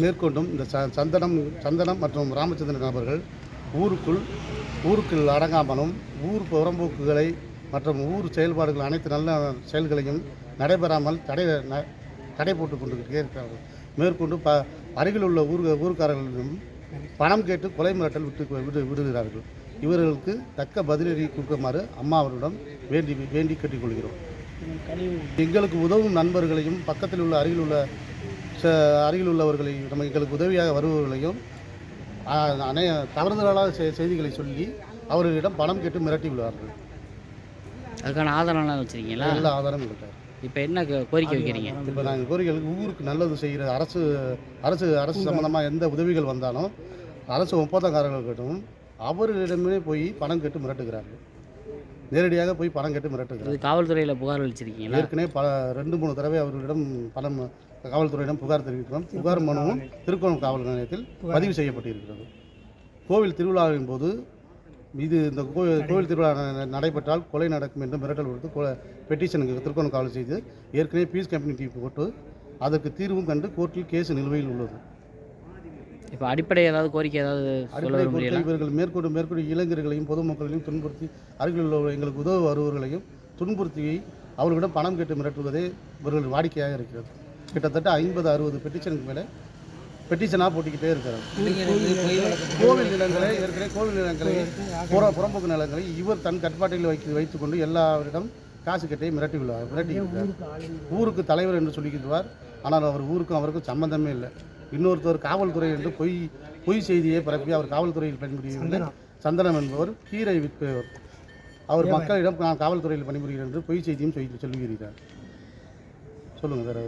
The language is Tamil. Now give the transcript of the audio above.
மேற்கொண்டும் இந்த ச சந்தனம் சந்தனம் மற்றும் ராமச்சந்திரன் நபர்கள் ஊருக்குள் ஊருக்குள் அடங்காமலும் ஊர் புறம்போக்குகளை மற்றும் ஊர் செயல்பாடுகள் அனைத்து நல்ல செயல்களையும் நடைபெறாமல் தடை ந- தடை போட்டு கொண்டு இருக்கிறார்கள். மேற்கொண்டு ப அருகில் உள்ள ஊர் ஊர்க்காரர்களிடம் பணம் கேட்டு கொலை மிரட்டல் விட்டு விடு விடுகிறார்கள். இவர்களுக்கு தக்க பதிலடி கொடுக்குமாறு அம்மா அவரிடம் வேண்டி வேண்டி கேட்டுக்கொள்கிறோம் எங்களுக்கு உதவும் நண்பர்களையும் பக்கத்தில் உள்ள அருகில் உள்ள அருகில் உள்ளவர்களை நம்ம எங்களுக்கு உதவியாக வருபவர்களையும் தவறுதலான செ- செய்திகளை சொல்லி அவர்களிடம் பணம் கேட்டு மிரட்டி விடுவார்கள். அதுக்கான ஆதாரம்லாம் வச்சுருக்கீங்களா? எல்லா ஆதாரமும் இருக்கார் இப்போ என்ன கோரிக்கை வைக்கிறீங்க? இப்போ நாங்கள் கோரிக்கைகளுக்கு ஊருக்கு நல்லது செய்கிற அரசு அரசு அரசு சம்மந்தமாக எந்த உதவிகள் வந்தாலும் அரசு ஒப்பந்தக்காரர்களிடமும் அவர்களிடமே போய் பணம் கேட்டு மிரட்டுகிறார்கள். நேரடியாக போய் பணம் கேட்டு மிரட்டுகிறார்கள். இது காவல்துறையில் புகார் அளிச்சிருக்கீங்களா? ஏற்கனவே பல ரெண்டு மூணு தடவை அவர்களிடம் பணம் காவல்துறையிடம் புகார் தெரிவிக்கிறோம். புகார் மனுவும் திருக்கோணம் காவல் நிலையத்தில் பதிவு செய்யப்பட்டிருக்கிறது. கோவில் திருவிழாவின் போது இது இந்த கோ- கோவில் திருவிழா நடைபெற்றால் கொலை நடக்கும் என்று மிரட்டல் கொடுத்து கொலை பெட்டிஷனுக்கு திருக்கோணம் காவல் செய்து ஏற்கனவே பீஸ் கம்யூனிட்டி போட்டு அதற்கு தீர்வும் கண்டு கோர்ட்டில் கேஸ் நிலுவையில் உள்ளது. இப்போ அடிப்படை ஏதாவது கோரிக்கை ஏதாவது சொல்ல அடிப்படை இவர்கள் மேற்கொண்டு மேற்கொண்டு இளைஞர்களையும் பொதுமக்களையும் துன்புறுத்தி அருகில் உள்ள எங்களுக்கு உதவ வருபவர்களையும் துன்புறுத்தி அவர்களிடம் பணம் கேட்டு மிரட்டுவதே இவர்கள் வாடிக்கையாக இருக்கிறது. கிட்டத்தட்ட ஐம்பது அறுபது பெட்டிஷனுக்கு மேலே பெட்டிஷனாக போட்டிக்கிட்டே இருக்கிறார் கோவில் நிலங்களை ஏற்கனவே கோவில் நிலங்களை புற புறம்போக்கு நிலங்களை இவர் தன் கட்டுப்பாட்டில் வைத்து வைத்துக்கொண்டு எல்லாரிடம் காசு கட்டி மிரட்டி விடுவார் மிரட்டி இருக்கிறார் ஊருக்கு தலைவர் என்று சொல்லிக்கிறார் ஆனால் அவர் ஊருக்கும் அவருக்கும் சம்பந்தமே இல்லை. இன்னொருத்தர் காவல்துறை என்று பொய் பொய் செய்தியை பரப்பி அவர் காவல்துறையில் பணிபுரியவில்லை. சந்தனம். என்பவர் கீரை விற்பவர். அவர் மக்களிடம் நான் காவல்துறையில் பணிபுரிகிறேன் என்று பொய் செய்தியும் சொல்லி சொல்லுகிறார் சொல்லுங்கள் வேறு